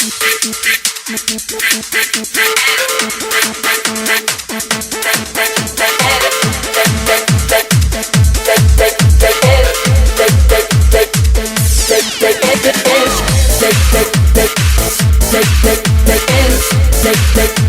take, take.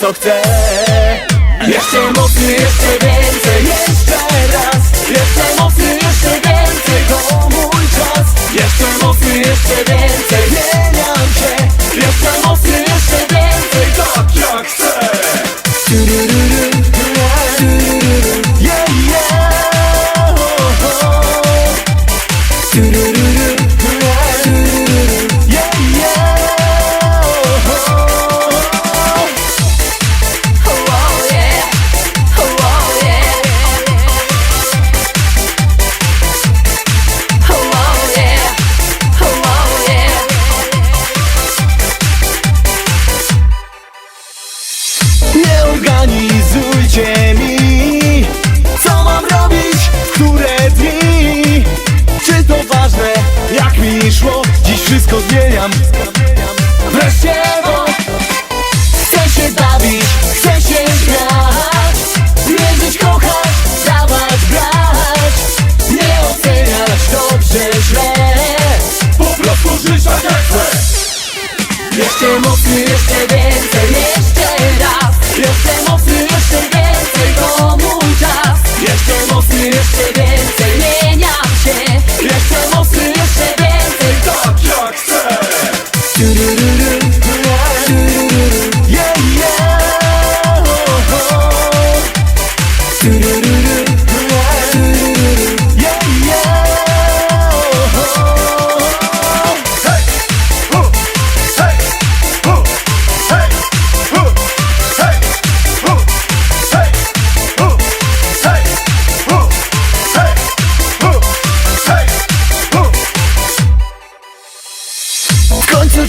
co chcę. Jeszcze mocny, jeszcze więcej zorganizujcie mi Co mam robić, które dni. Czy to ważne, jak mi szło? Dziś wszystko zmieniam. Wreszcie, bo Chcę się bawić, chcę się grać. Mierzyć, kochać, dawać, brać. Nie oceniać dobrze, źle. Po prostu żyć tak jak chcę. Jeszcze mocniej, jeszcze więcej, jeszcze raz Jeszcze do do do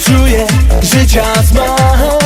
czuję życia smak